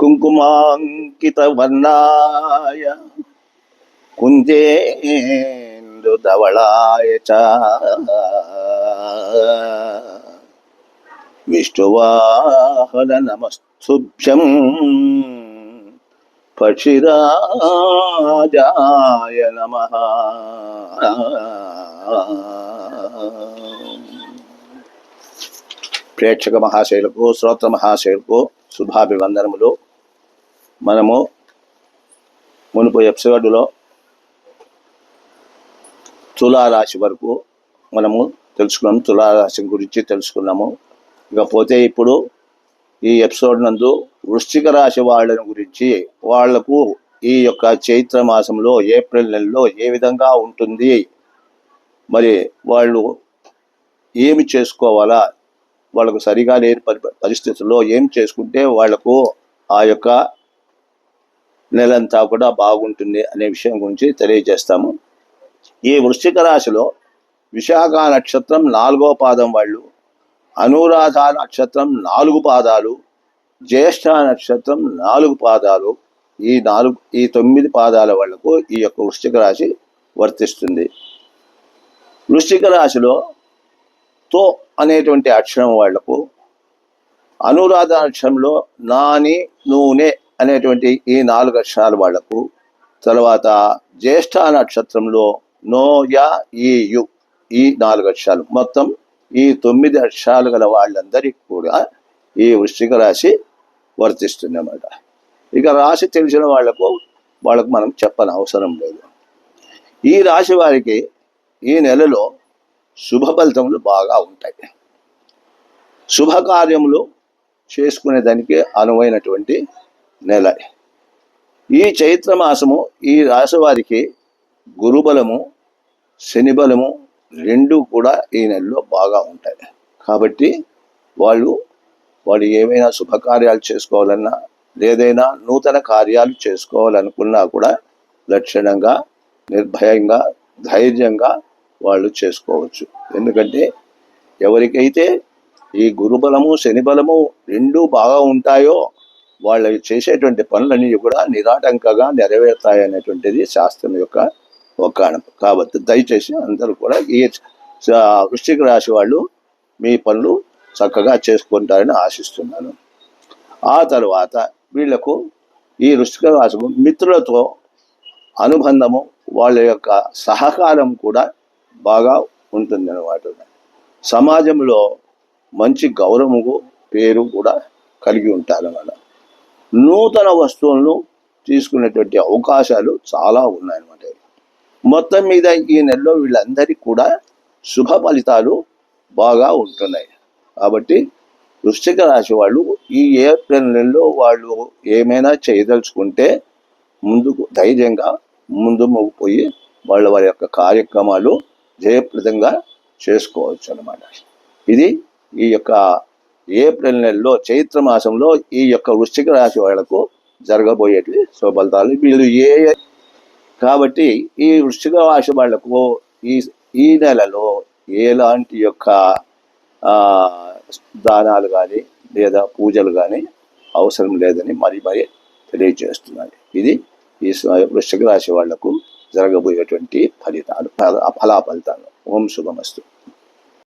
కుంకుమాంకితవర్ణాయ కుంజేందుధవళాయ చ విష్ణువాహన నమస్తుభ్యం పక్షిరాజాయ నమ. ప్రేక్షక మహాశైలకు శ్రోత్ర మహాశైలకు శుభాభివందనములు. మనము మునుపు ఎపిసోడ్లో తులారాశి వరకు మనము తెలుసుకున్నాము తులారాశి గురించి తెలుసుకున్నాము. ఇకపోతే ఇప్పుడు ఈ ఎపిసోడ్ నందు వృశ్చిక రాశి వాళ్ళని గురించి వాళ్ళకు ఈ యొక్క చైత్ర మాసంలో ఏప్రిల్ నెలలో ఏ విధంగా ఉంటుంది మరి వాళ్ళు ఏమి చేసుకోవాలా వాళ్ళకు సరిగా లేని పరి- పరిస్థితుల్లో ఏం చేసుకుంటే వాళ్ళకు ఆ యొక్క నెలంతా కూడా బాగుంటుంది అనే విషయం గురించి తెలియజేస్తాము. ఈ వృశ్చిక రాశిలో విశాఖ నక్షత్రం నాలుగో పాదం వాళ్ళు అనురాధ నక్షత్రం నాలుగు పాదాలు జ్యేష్ఠ నక్షత్రం నాలుగు పాదాలు ఈ నాలుగు ఈ తొమ్మిది పాదాల వాళ్ళకు ఈ యొక్క వృశ్చిక రాశి వర్తిస్తుంది. వృశ్చిక రాశిలో తో అనేటువంటి అక్షరం వాళ్ళకు అనురాధ అక్షరంలో నాని నూనె అనేటువంటి ఈ నాలుగు అక్షరాలు వాళ్ళకు తర్వాత జ్యేష్ఠ నక్షత్రంలో నో యా ఈ యు ఈ నాలుగు అక్షరాలు. మొత్తం ఈ తొమ్మిది అక్షరాలు గల వాళ్ళందరికీ కూడా ఈ వృశ్చిక రాశి వర్తిస్తుంది అన్నమాట ఇక రాశి తెలిసిన వాళ్ళకు వాళ్ళకు మనం చెప్పని అవసరం లేదు. ఈ రాశి వారికి ఈ నెలలో శుభ ఫలితములు బాగా ఉంటాయి. శుభకార్యములు చేసుకునే దానికి అనువైనటువంటి నెల. ఈ చైత్ర మాసము ఈ రాశివారికి గురుబలము శని బలము రెండు కూడా ఈ నెలలో బాగా ఉంటాయి. కాబట్టి వాళ్ళు వాళ్ళు ఏమైనా శుభకార్యాలు చేసుకోవాలన్నా ఏదైనా నూతన కార్యాలు చేసుకోవాలనుకున్నా కూడా లక్షణంగా నిర్భయంగా ధైర్యంగా వాళ్ళు చేసుకోవచ్చు. ఎందుకంటే ఎవరికైతే ఈ గురుబలము శని బలము బాగా ఉంటాయో వాళ్ళు చేసేటువంటి పనులన్నీ కూడా నిరాటంకగా నెరవేరుతాయనేటువంటిది శాస్త్రం యొక్క ఒక కారణం. కాబట్టి దయచేసి అందరూ కూడా ఈ స- వృశ్చిక రాశి వాళ్ళు మీ పనులు చక్కగా చేసుకుంటారని ఆశిస్తున్నాను. ఆ తర్వాత వీళ్ళకు ఈ వృశ్చిక రాశి మిత్రులతో అనుబంధము వాళ్ళ యొక్క సహకారం కూడా బాగా ఉంటుంది అనమాట సమాజంలో మంచి గౌరవము పేరు కూడా కలిగి ఉంటారు అన్నమాట నూతన వస్తువులను తీసుకునేటువంటి అవకాశాలు చాలా ఉన్నాయన్నమాట మొత్తం మీద ఈ నెలలో వీళ్ళందరికీ కూడా శుభ ఫలితాలు బాగా ఉంటున్నాయి. కాబట్టి వృశ్చిక రాశి వాళ్ళు ఈ ఏప్రిల్ నెలలో వాళ్ళు ఏమైనా చేయదలుచుకుంటే ముందుకు ధైర్యంగా ముందు పోయి వాళ్ళ వారి యొక్క కార్యక్రమాలు జయప్రదంగా చేసుకోవచ్చు అన్నమాట. ఇది ఈ యొక్క ఏప్రిల్ నెలలో చైత్ర మాసంలో ఈ యొక్క వృశ్చిక రాశి వాళ్ళకు జరగబోయేటివి శుభఫలితాలు వీళ్ళు ఏ కాబట్టి ఈ వృశ్చిక రాశి వాళ్ళకు ఈ ఈ నెలలో ఎలాంటి యొక్క దానాలు కానీ లేదా పూజలు కానీ అవసరం లేదని మరి మరి తెలియజేస్తున్నాయి ఇది ఈ వృశ్చిక రాశి వాళ్ళకు జరగబోయేటువంటి ఫలితాలు ఫలా ఫలితాలు ఓం శుభమస్తు.